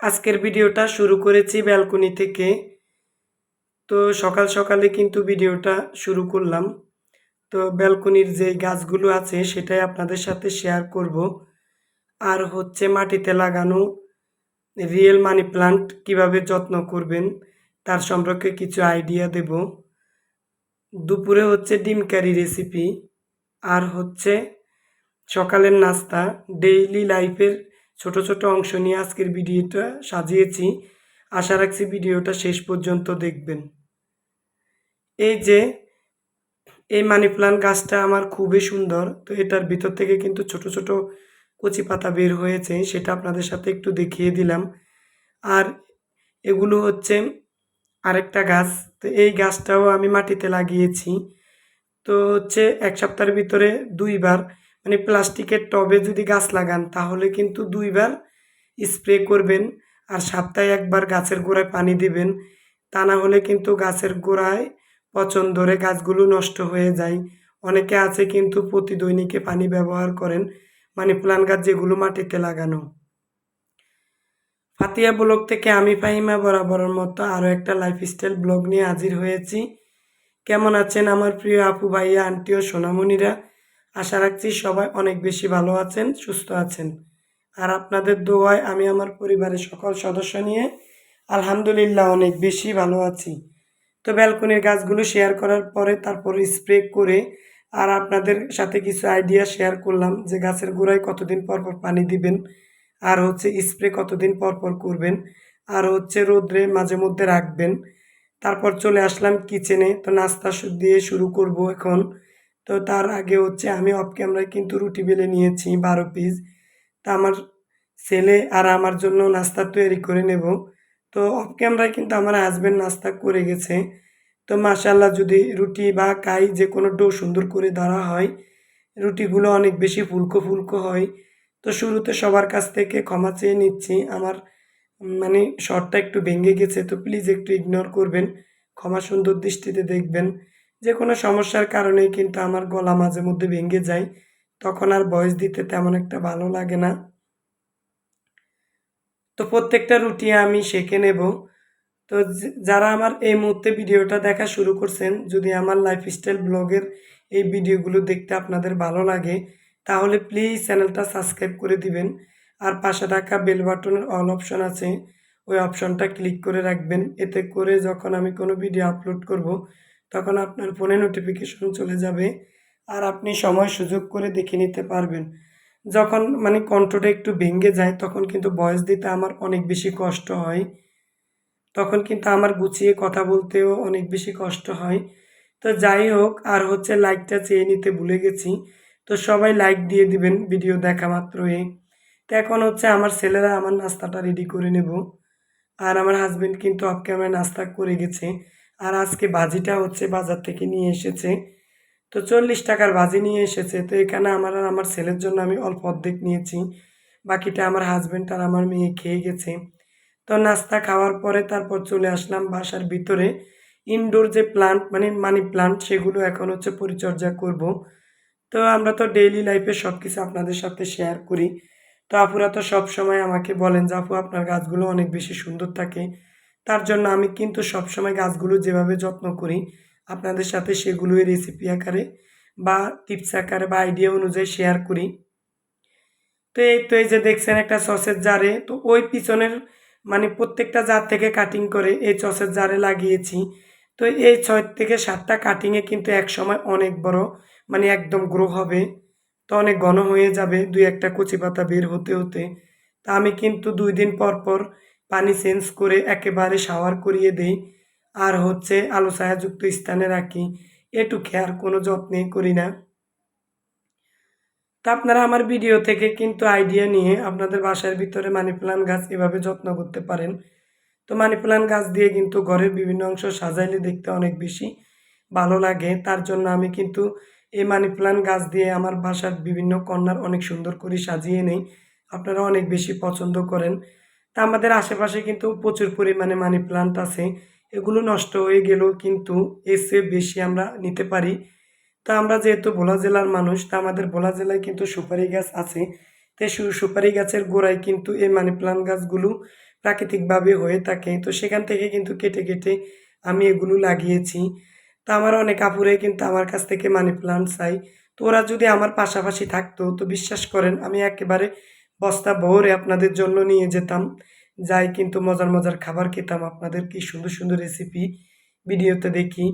আজকের ভিডিওটা শুরু করেছি ব্যালকনি থেকে। তো সকাল সকালে কিন্তু ভিডিওটা শুরু করলাম। তো ব্যালকনির যে গাছগুলো আছে সেটাই আপনাদের সাথে শেয়ার করব। আর হচ্ছে মাটিতে লাগানো রিয়েল মানি প্লান্ট কীভাবে যত্ন করবেন তার সম্পর্কে কিছু আইডিয়া দেব। দুপুরে হচ্ছে ডিম কারি রেসিপি আর হচ্ছে সকালের নাস্তা ডেইলি লাইফের ছোট ছোট অংশ নিয়ে আজকের ভিডিওটা সাজিয়েছি। আশা রাখছি ভিডিওটা শেষ পর্যন্ত দেখবেন। এই যে, এই মানি প্লান্ট গাছটা আমার খুবই সুন্দর। তো এটার ভিতর থেকে কিন্তু ছোট ছোট কচি পাতা বের হয়েছে, সেটা আপনাদের সাথে একটু দেখিয়ে দিলাম। আর এগুলো হচ্ছে আরেকটা গাছ। তো এই গাছটাও আমি মাটিতে লাগিয়েছি। তো হচ্ছে এক সপ্তাহের ভিতরে দুইবার মানে প্লাস্টিকের টবে যদি গাছ লাগান, তাহলে কিন্তু দুইবার স্প্রে করবেন আর সপ্তাহে একবার গাছের গোড়ায় পানি দিবেন। তা না হলে কিন্তু গাছের গোড়ায় পচন ধরে গাছগুলো নষ্ট হয়ে যায়। অনেকে আছে কিন্তু প্রতি দৈনিকে পানি ব্যবহার করেন মানে প্লান গাছ যেগুলো মাটিতে লাগানো। ফাতিয়া ব্লগ থেকে আমি ফাহিমা বরাবরের মতো আরও একটা লাইফস্টাইল ব্লগ নিয়ে হাজির হয়েছি। কেমন আছেন আমার প্রিয় আপু, ভাইয়া আন্টি ও সোনামণিরা? আশা রাখছি সবাই অনেক বেশি ভালো আছেন, সুস্থ আছেন। আর আপনাদের দোয়ায় আমি আমার পরিবারের সকল সদস্য নিয়ে আলহামদুলিল্লাহ অনেক বেশি ভালো আছি। তো ব্যালকনির গাছগুলো শেয়ার করার পরে তারপর স্প্রে করে আর আপনাদের সাথে কিছু আইডিয়া শেয়ার করলাম যে গাছের গোড়ায় কতদিন পর পর পানি দিবেন, আর হচ্ছে স্প্রে কতদিন পর পর করবেন, আর হচ্ছে রোদ্রে মাঝে মধ্যে রাখবেন। তারপর চলে আসলাম কিচেনে, তো নাস্তা দিয়ে শুরু করব এখন। তো তার আগে হচ্ছে আমি অফ ক্যামেরায় কিন্তু রুটি বেলে নিয়েছি বারো পিস তা আমার ছেলে আর আমার জন্য নাস্তা তৈরি করে নেব। তো অফ ক্যামেরায় কিন্তু আমার হাজব্যান্ড নাস্তা করে গেছে। তো মাশাল্লাহ যদি রুটি বা কাই যে কোনো ডো সুন্দর করে ধরা হয়, রুটিগুলো অনেক বেশি ফুলকো ফুলকো হয়। তো শুরুতে সবার কাছ থেকে ক্ষমা চেয়ে নিচ্ছি। আমার মানে শর্টটা একটু ভেঙে গেছে, তো প্লিজ একটু ইগনোর করবেন। ক্ষমা সুন্দর দৃষ্টিতে দেখবেন। যে কোনো সমস্যার কারণেই কিন্তু আমার গলা মাঝে মধ্যে ভেঙে যায়। তখন আর ভয়েস দিতে তেমন একটা ভালো লাগে না। তো প্রত্যেকটা রুটি আমি সেঁকে নেব। তো যারা আমার এই মুহূর্তে ভিডিওটা দেখা শুরু করছেন, যদি আমার লাইফস্টাইল ব্লগের এই ভিডিওগুলো দেখতে আপনাদের ভালো লাগে, তাহলে প্লিজ চ্যানেলটা সাবস্ক্রাইব করে দিবেন। আর পাশে থাকা বেল বাটনের অল অপশন আছে, ওই অপশনটা ক্লিক করে রাখবেন। এতে করে যখন আমি কোনো ভিডিও আপলোড করব তখন আপনার ফোনে নোটিফিকেশন চলে যাবে আর আপনি সময় সুযোগ করে দেখে নিতে পারবেন। যখন মানে কণ্ঠটা একটু ভেঙে যায়, তখন কিন্তু ভয়েস দিতে আমার অনেক বেশি কষ্ট হয়। তখন কিন্তু আমার গুছিয়ে কথা বলতেও অনেক বেশি কষ্ট হয়। তো যাই হোক, আর হচ্ছে লাইকটা চেয়ে নিতে ভুলে গেছি। তো সবাই লাইক দিয়ে দিবেন ভিডিও দেখা মাত্রই। তো এখন হচ্ছে আমার ছেলেরা আমার নাস্তাটা রেডি করে নেব। আর আমার হাজবেন্ড কিন্তু অফ ক্যামেরায় নাস্তা করে গেছে। আর আজকে ভাজিটা হচ্ছে বাজার থেকে নিয়ে এসেছে। তো চল্লিশ টাকার ভাজি নিয়ে এসেছে। তো এখানে আমার আর আমার ছেলের জন্য আমি অল্প অর্ধেক নিয়েছি। বাকিটা আমার হাজব্যান্ড আর আমার মেয়ে খেয়ে গেছে। তো নাস্তা খাওয়ার পরে তারপর চলে আসলাম বাসার ভিতরে। ইনডোর যে প্লান্ট মানে মানি প্লান্ট সেগুলো এখন হচ্ছে পরিচর্যা করব। তো আমরা তো ডেইলি লাইফে সব কিছু আপনাদের সাথে শেয়ার করি। তো আপুরা তো সব সময় আমাকে বলেন যে, আপু, আপনার গাছগুলো অনেক বেশি সুন্দর থাকে। তার জন্য আমি কিন্তু সব সময় গাছগুলো যেভাবে যত্ন করি, আপনাদের সাথে সেগুলোই রেসিপি আকারে বা টিপস আকারে বা আইডিয়া অনুযায়ী শেয়ার করি। তো এই তো এই যে দেখছেন একটা সসের জারে, তো ওই পিছনের মানে প্রত্যেকটা জার থেকে কাটিং করে এই সসের জারে লাগিয়েছি। তো এই ছয় থেকে সাতটা কাটিংয়ে কিন্তু এক সময় অনেক বড় মানে একদম গ্রো হবে। তো অনেক ঘন হয়ে যাবে, দুই একটা কচি পাতা বের হতে হতে। তা আমি কিন্তু দুই দিন পর পর পানি চেঞ্জ করে একেবারে শাওয়ার করিয়ে দেই। আর হচ্ছে আলো ছায়াযুক্ত স্থানে রাখি। এটুকে আর কোনো যত্নে করি না। তা আপনারা আমার ভিডিও থেকে কিন্তু আইডিয়া নিয়ে আপনাদের বাসার ভিতরে মানি প্লান্ট গাছ এভাবে যত্ন করতে পারেন। তো মানি প্লান্ট গাছ দিয়ে কিন্তু ঘরের বিভিন্ন অংশ সাজাইলে দেখতে অনেক বেশি ভালো লাগে। তার জন্য আমি কিন্তু এই মানি প্লান্ট গাছ দিয়ে আমার বাসার বিভিন্ন কর্নার অনেক সুন্দর করে সাজিয়ে নেই। আপনারা অনেক বেশি পছন্দ করেন। তা আমাদের আশেপাশে কিন্তু প্রচুর পরিমাণে মানি প্লান্ট আছে। এগুলো নষ্ট হয়ে গেলেও কিন্তু চেয়ে বেশি আমরা নিতে পারি। তা আমরা যেহেতু ভোলা জেলার মানুষ, তা আমাদের ভোলা জেলায় কিন্তু সুপারি গাছ আছে। তো সুপারি গাছের গোড়ায় কিন্তু এই মানি প্লান্ট গাছগুলো প্রাকৃতিকভাবে হয়ে থাকে। তো সেখান থেকে কিন্তু কেটে কেটে আমি এগুলো লাগিয়েছি। তা আমার অনেক আপুরে কিন্তু আমার কাছ থেকে মানি প্লান্ট চাই তো ওরা যদি আমার পাশাপাশি থাকতো, তো বিশ্বাস করেন, আমি একেবারে বস্তা ভরে আপনাদের জন্য নিয়ে যেতাম। যাই কিন্তু মজার মজার খাবার খেতাম। আপনাদের কি সুন্দর সুন্দর রেসিপি ভিডিওতে দেখি।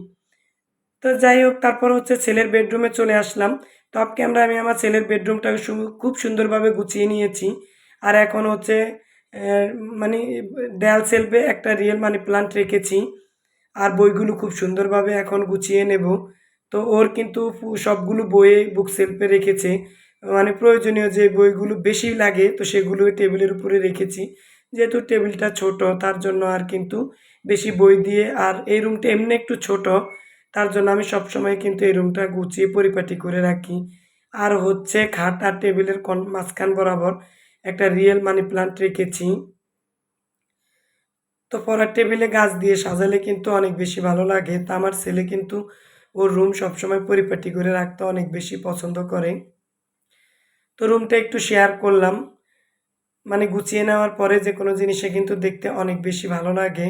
তো যাই হোক, তারপর হচ্ছে ছেলের বেডরুমে চলে আসলাম। অফ ক্যামেরা আমি আমার ছেলের বেডরুমটাকে খুব সুন্দরভাবে গুছিয়ে নিয়েছি। আর এখন হচ্ছে মানে দেয়াল সেলফে একটা রিয়েল মানি প্লান্ট রেখেছি। আর বইগুলো খুব সুন্দরভাবে এখন গুছিয়ে নেব। তো ওর কিন্তু সবগুলো বইয়ে বুক সেলফে রেখেছে। মানে প্রয়োজনীয় যে বইগুলো বেশি লাগে, তো সেগুলো টেবিলের উপরে রেখেছি। যেহেতু টেবিলটা ছোট, তার জন্য আর কিন্তু বেশি বই দিয়ে, আর এই রুমটা এমনি একটু ছোট, তার জন্য আমি সবসময় কিন্তু এই রুমটা গুছিয়ে পরিপাটি করে রাখি। আর হচ্ছে খাট আর টেবিলের কন, মাঝখান বরাবর একটা রিয়েল মানি প্লান্ট রেখেছি। তো পড়ার টেবিলে গাছ দিয়ে সাজালে কিন্তু অনেক বেশি ভালো লাগে। তা আমার ছেলে কিন্তু ওর রুম সবসময় পরিপাটি করে রাখতে অনেক বেশি পছন্দ করে। তো রুমটা একটু শেয়ার করলাম। মানে গুছিয়ে নেওয়ার পরে যে কোনো জিনিসে কিন্তু দেখতে অনেক বেশি ভালো লাগে।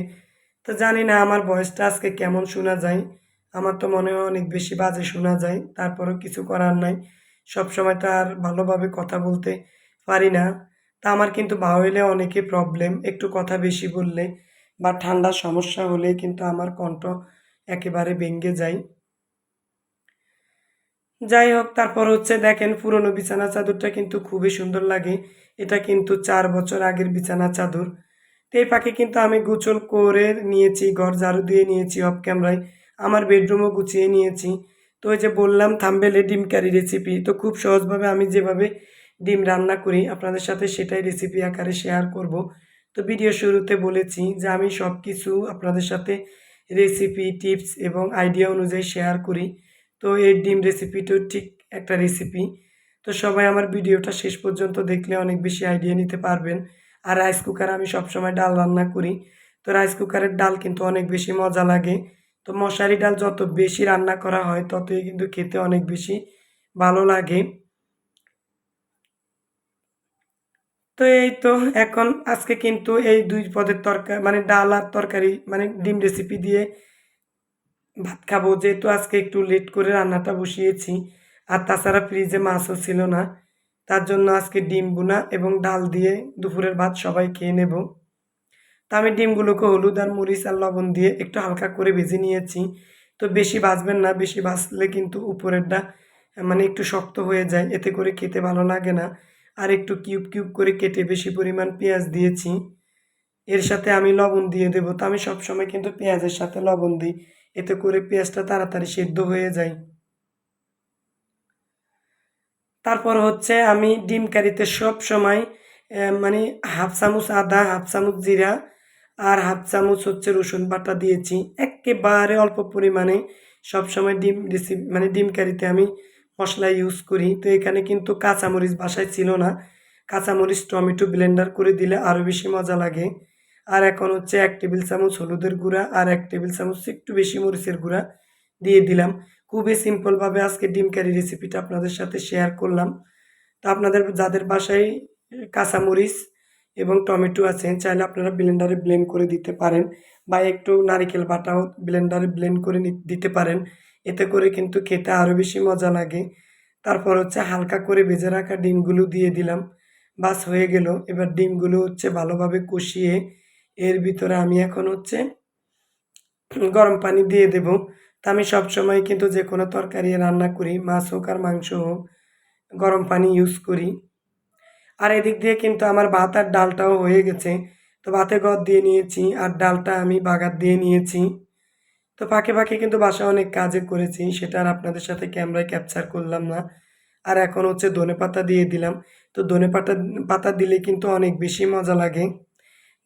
তো জানি না আমার ভয়েসটা আজকে কেমন শোনা যায়। আমার তো মনে হয় অনেক বেশি বাজে শোনা যায়। তারপরেও কিছু করার নাই। সব সময় তো আর ভালোভাবে কথা বলতে পারি না। তা আমার কিন্তু ভাওয়েলে অনেকে প্রবলেম একটু কথা বেশি বললে বা ঠান্ডার সমস্যা হলে কিন্তু আমার কণ্ঠ একেবারে ভেঙে যায়। যাই হোক, তারপর হচ্ছে দেখেন পুরনো বিছানা চাদরটা কিন্তু খুবই সুন্দর লাগে। এটা কিন্তু চার বছর আগের বিছানা চাদর। তো এই পাখি কিন্তু আমি গোছল করে নিয়েছি, ঘর ঝাড়ু দিয়ে নিয়েছি অফ ক্যামেরায় আমার বেডরুমও গুছিয়ে নিয়েছি। তো ওই যে বললাম, থাম্বেলে ডিম কারি রেসিপি তো খুব সহজভাবে আমি যেভাবে ডিম রান্না করি, আপনাদের সাথে সেটাই রেসিপি আকারে শেয়ার করব। তো ভিডিও শুরুতে বলেছি যে আমি সব কিছু আপনাদের সাথে রেসিপি টিপস এবং আইডিয়া অনুযায়ী শেয়ার করি। তো এই ডিম রেসিপিটাও ঠিক একটা রেসিপি তো সবাই আমার ভিডিওটা শেষ পর্যন্ত দেখলে অনেক বেশি আইডিয়া নিতে পারবেন। আর রাইস কুকার আমি সবসময় ডাল রান্না করি। তো রাইস কুকারের ডাল কিন্তু অনেক বেশি মজা লাগে। তো মশারি ডাল যত বেশি রান্না করা হয়, ততই কিন্তু খেতে অনেক বেশি ভালো লাগে। তো এই তো এখন আজকে কিন্তু এই দুই পদের তরকারি মানে ডাল আর তরকারি মানে ডিম রেসিপি দিয়ে ভাত খাব, যেহেতু আজকে একটু লেট করে রান্নাটা বসিয়েছি। আর তাছাড়া ফ্রিজে মাছও ছিল না। তার জন্য আজকে ডিম বুনা এবং ডাল দিয়ে দুপুরের ভাত সবাই খেয়ে নেব। তা আমি ডিমগুলোকে হলুদ আর মরিচ আর লবণ দিয়ে একটু হালকা করে ভেজে নিয়েছি। তো বেশি ভাজবেন না, বেশি ভাজলে কিন্তু উপরেরটা মানে একটু শক্ত হয়ে যায়। এতে করে খেতে ভালো লাগে না। আর একটু কিউব কিউব করে কেটে বেশি পরিমাণ পেঁয়াজ দিয়েছি। এর সাথে আমি লবণ দিয়ে দেবো। তো আমি সবসময় কিন্তু পেঁয়াজের সাথে লবণ দিই। এতে করে পেঁয়াজটা তাড়াতাড়ি সেদ্ধ হয়ে যায়। তারপর হচ্ছে আমি ডিম কারিতে সব সময় মানে হাফ চামচ আদা, হাফ চামচ জিরা আর হাফ চামচ হচ্ছে রসুন বাটা দিয়েছি। একেবারে অল্প পরিমাণে সব সময় ডিম রেসিপি মানে ডিম কারিতে আমি মশলা ইউজ করি। তো এখানে কিন্তু কাঁচামরিচ বাসায় ছিল না। কাঁচামরিচ, টমেটো ব্লেন্ডার করে দিলে আরও বেশি মজা লাগে। আর এখন হচ্ছে এক টেবিল চামচ হলুদের গুঁড়া আর এক টেবিল চামচ একটু বেশি মরিচের গুঁড়া দিয়ে দিলাম। খুবই সিম্পলভাবে আজকে ডিম কারি রেসিপিটা আপনাদের সাথে শেয়ার করলাম। তো আপনাদের, যাদের বাসায় কাঁচামরিচ এবং টমেটো আছে, চাইলে আপনারা ব্লেন্ডারে ব্লেন্ড করে দিতে পারেন বা একটু নারিকেল বাটাও ব্লেন্ডারে ব্লেন্ড করে দিতে পারেন। এতে করে কিন্তু খেতে আরও বেশি মজা লাগে। তারপর হচ্ছে হালকা করে ভেজে রাখা ডিমগুলো দিয়ে দিলাম। বাস হয়ে গেল। এবার ডিমগুলো হচ্ছে ভালোভাবে কষিয়ে এর ভিতরে আমি এখন হচ্ছে গরম পানি দিয়ে দেব। তা আমি সবসময় কিন্তু যে কোনো তরকারি রান্না করি, মাছ হোক আর মাংস হোক, গরম পানি ইউজ করি। আর এদিক দিয়ে কিন্তু আমার ভাত আর ডালটাও হয়ে গেছে। তো ভাতে গদ দিয়ে নিয়েছি আর ডালটা আমি বাগার দিয়ে নিয়েছি। তো ফাঁকে ফাঁকে কিন্তু বাসায় অনেক কাজে করেছি, সেটা আর আপনাদের সাথে ক্যামেরায় ক্যাপচার করলাম না। আর এখন হচ্ছে ধনে পাতা দিয়ে দিলাম। তো ধনে পাতা পাতা দিলে কিন্তু অনেক বেশি মজা লাগে।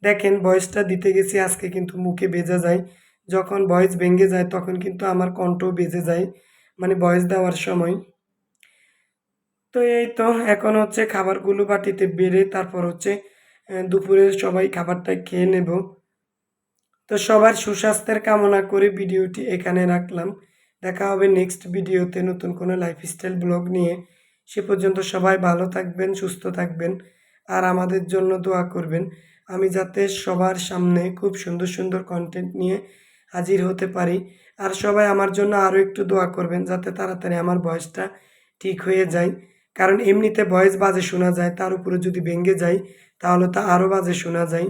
দেখেন, ভয়েসটা দিতে গেছি, আজকে কিন্তু মুখে বেজে যায়। যখন ভয়েস ভেঙে যায়, তখন কিন্তু আমার কণ্ঠও বেজে যায় মানে ভয়েস দেওয়ার সময়। তো এই তো, এখন হচ্ছে খাবারগুলো বাটিতে বেড়ে তারপর হচ্ছে দুপুরে সবাই খাবারটা খেয়ে নেব। তো সবার সুস্বাস্থ্যের কামনা করে ভিডিওটি এখানে রাখলাম। দেখা হবে নেক্সট ভিডিওতে নতুন কোনো লাইফস্টাইল ব্লগ নিয়ে। সে পর্যন্ত সবাই ভালো থাকবেন, সুস্থ থাকবেন, আর আমাদের জন্য দোয়া করবেন। আমি যাতে সবার সামনে খুব সুন্দর সুন্দর কন্টেন্ট নিয়ে হাজির হতে পারি। আর সবাই আমার জন্য আরও একটু দোয়া করবেন যাতে তাড়াতাড়ি আমার বয়সটা ঠিক হয়ে যায়। কারণ এমনিতে বয়স বাজে শোনা যায়, তার উপরে যদি ভেঙে যায়, তাহলে তা আরও বাজে শোনা যায়।